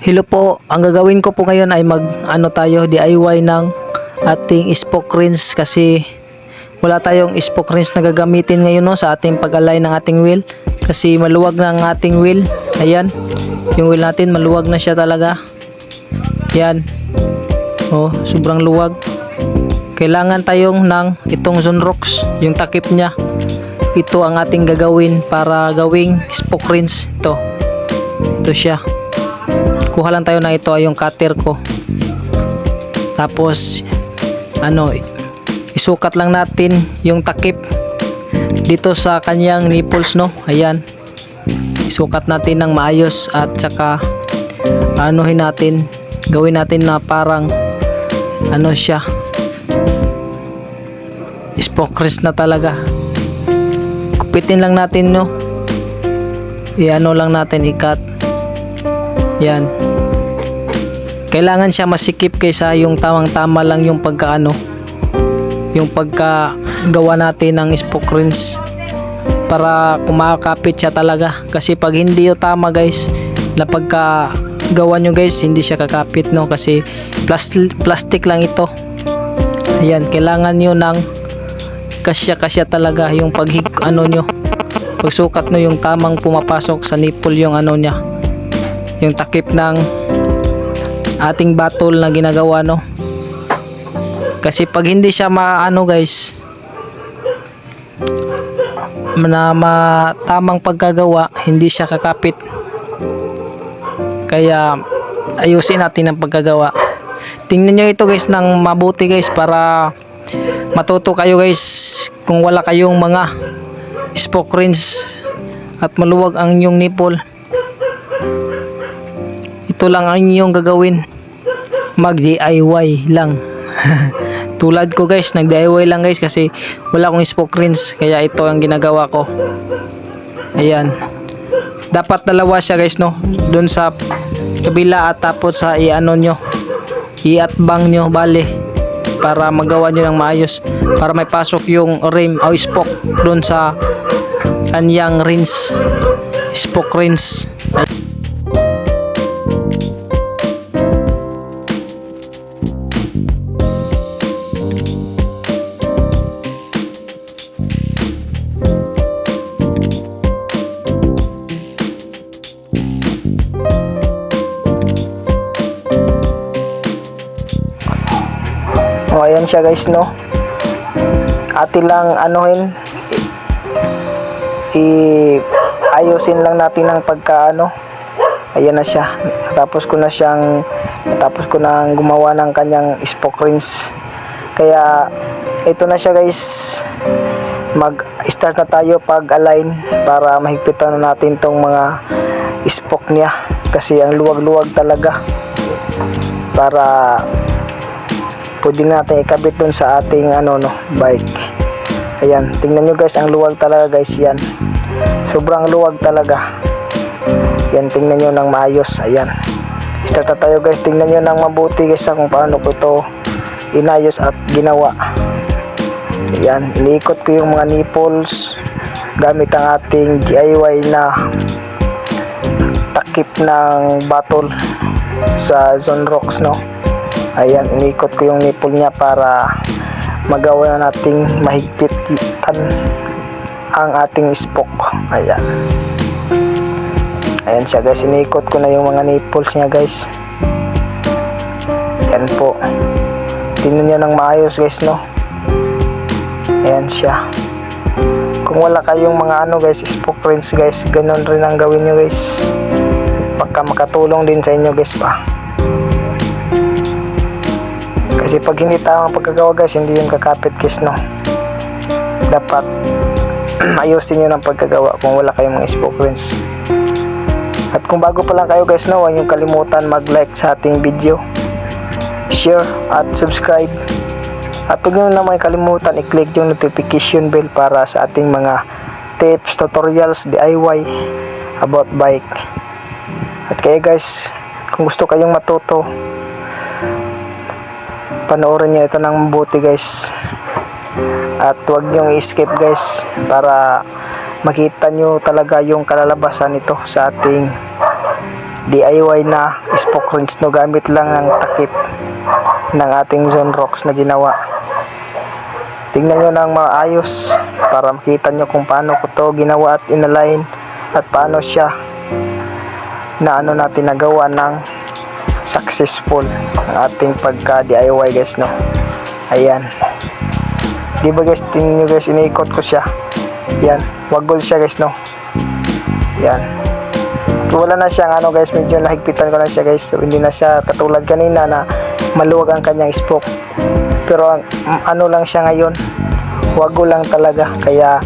Hello po, ang gagawin ko po ngayon ay mag ano tayo DIY ng ating spoke rinse kasi wala tayong spoke rinse na gagamitin ngayon no, sa ating pag-align ng ating wheel kasi maluwag na ang ating wheel. Ayan, yung wheel natin maluwag na siya talaga. Yan. Oh, sobrang luwag. Kailangan tayong ng itong Zonrox, yung takip niya. Ito ang ating gagawin para gawing spoke rinse. Ito. Ito siya kuha lang tayo na ito ay yung cutter ko. Tapos ano isukat lang natin yung takip dito sa kanyang nipples no? Ayan. Isukat natin ng maayos at saka anuhin natin gawin natin na parang ano siya spoke wrist na talaga. Kupitin lang natin no? I-ano lang natin ikat yan. Kailangan siya masikip kaysa yung tamang-tama lang yung pagkaano. Yung pagkagawa natin ng spoke rinse para kumakapit siya talaga. Kasi pag hindi yung tama guys, na pagka gawa nyo guys, hindi siya kakapit no kasi plas- plastic lang ito. Ayan, kailangan nyo ng kasya-kasya talaga yung pag ano nyo. Pagsukat no yung tamang pumapasok sa nipple yung ano niya yung takip ng ating battle na ginagawa no? Kasi pag hindi siya maano guys na ma tamang pagkagawa hindi siya kakapit. Kaya ayusin natin ang pagkagawa tingnan nyo ito guys ng mabuti guys para matuto kayo guys kung wala kayong mga spoke rinse at maluwag ang inyong nipple ito lang ang inyong gagawin. Mag DIY lang. Tulad ko guys nag DIY lang guys kasi wala akong spoke rinse kaya ito ang ginagawa ko. Ayan. Dapat dalawa siya guys no? Dun sa kabila at tapos sa iano nyo iatbang nyo bale para magawa nyo ng maayos para may pasok yung rim o spoke dun sa kanyang rinse spoke rinse ayan siya guys no. Ati lang anuhin i ayusin lang natin ng pagkaano. Ayan na siya. Tapos ko na siyang tapos ko na gumawa ng kanyang spoke rinse. Kaya ito na siya guys. Mag-start na tayo pag-align para mahigpitan na natin tong mga spoke niya kasi ang luwag-luwag talaga para pwede natin ikabit dun sa ating ano no bike. Ayan tingnan nyo guys ang luwag talaga guys yan. Sobrang luwag talaga. Yan tingnan nyo ng maayos ayan. Start tayo guys tingnan nyo ng mabuti guys kung paano ko to inayos at ginawa. Ayan iniikot ko yung mga nipples gamit ang ating DIY na takip ng battle sa Zone Rocks no ayan inikot ko yung nipple niya para magawa na nating mahigpitan ang ating spoke ayan. Ayan siya guys. Inikot ko na yung mga nipples niya guys. Yan po. Tingnan nyo ng maayos guys no? Ayan siya. Kung wala kayong mga ano guys spoke rinse guys ganun rin ang gawin nyo guys. Baka makatulong din sa inyo guys pa kasi pag hindi tamang pagkagawa guys hindi yung kakapit guys no? Dapat ayusin nyo ng pagkagawa kung wala kayong mga spoke rinse at kung bago pa lang kayo guys no huwag nyo kalimutan mag like sa ating video. Share at subscribe. At huwag nyo naman kalimutan i-click yung notification bell para sa ating mga tips, tutorials, DIY about bike. At kaya guys kung gusto kayong matuto panoorin nyo ito ng mabuti guys. At huwag nyo i-skip guys para makita nyo talaga yung kalalabasan nito sa ating DIY na spoke wrench no gamit lang ng takip ng ating zone rocks na ginawa. Tingnan nyo ng maayos para makita nyo kung paano ko to ginawa at inalign at paano siya na ano natin nagawa ng successful ating pagka DIY guys no? Ayan. Di ba guys tingnan nyo guys iniikot ko siya. Yan wagol siya guys no? Yan wala na siyang ano guys medyo nahigpitan ko na siya guys. So hindi na siya katulad kanina na maluwag ang kanyang spoke. Pero ang mm, ano lang siya ngayon wago lang talaga. Kaya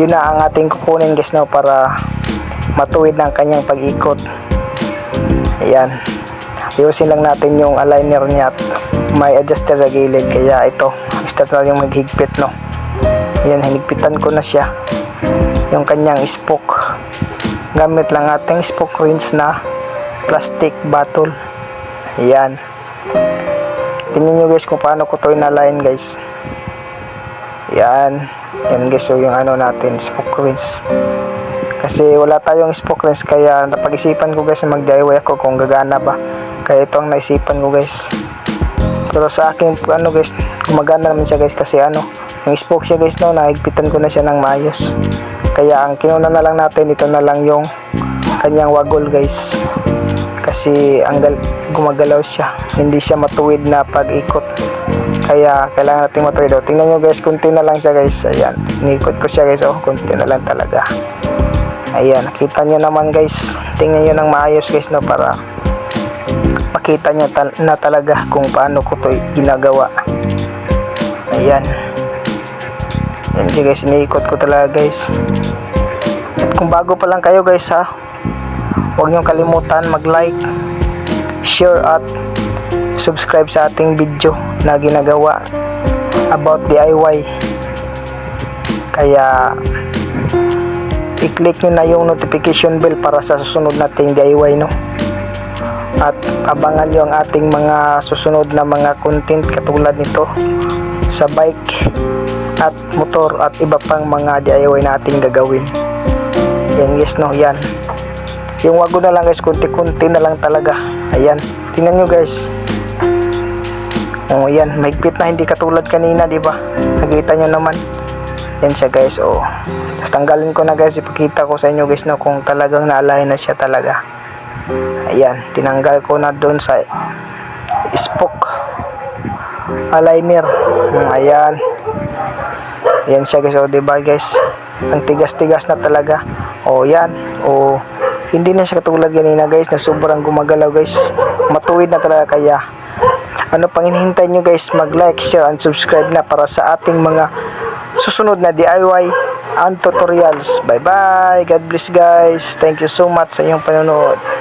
yun na ang ating kukunin guys no? Para matuwid ng kanyang pag-ikot. Ayan ayusin lang natin yung aligner niya at may adjuster sa gilid. Kaya ito start na yung maghigpit no? Ayan hinigpitan ko na siya. Yung kanyang spoke gamit lang ating spoke wrench na plastic bottle. Ayan. Tingnan nyo guys kung paano ko to inalign guys. Yan yan guys so yung ano natin spoke wrench kasi wala tayong spoke wrench kaya napag-isipan ko guys mag DIY ako kung gagana ba kaya ito ang naisipan ko guys. Pero sa akin ano guys gumagana naman siya guys kasi ano yung spoke siya guys no nahigpitan ko na siya ng maayos. Kaya ang kinuna na lang natin ito na lang yung kanyang wagol guys. Kasi ang gal- gumagalaw siya. Hindi siya matuwid na pag-ikot. Kaya kailangan natin matuwid oh, tingnan nyo guys kunti na lang siya guys. Ayan inikot ko siya guys oh. Kunti na lang talaga. Ayan nakita nyo naman guys. Tingnan nyo ng maayos guys no para makita nyo tal- na talaga kung paano ko to ginagawa. Ayan. Yan guys iniikot ko talaga guys. At kung bago pa lang kayo guys ha huwag niyong kalimutan mag like share at subscribe sa ating video na ginagawa about DIY kaya i-click nyo na yung notification bell para sa susunod nating DIY no at abangan nyo ang ating mga susunod na mga content katulad nito sa bike at motor at iba pang mga DIY na ating gagawin. Yan guys no yan. Yung wago na lang guys kunti-kunti na lang talaga. Ayan tingnan nyo guys. Oh yan mahigpit na hindi katulad kanina di ba? Nakita nyo naman. Yan siya guys oh. Tapos tanggalin ko na guys ipakita ko sa inyo guys no kung talagang naalahin na siya talaga ayan tinanggal ko na doon sa spoke aligner. Hmm, ayan. Yan siya guys. Oh di ba guys? Ang tigas-tigas na talaga. Oh yan oh hindi na siya katulad kanina guys na sobrang gumagalaw guys. Matuwid na talaga. Kaya ano pang hinihintay nyo guys mag like share and subscribe na para sa ating mga susunod na DIY and tutorials. Bye bye God bless guys. Thank you so much sa inyong panonood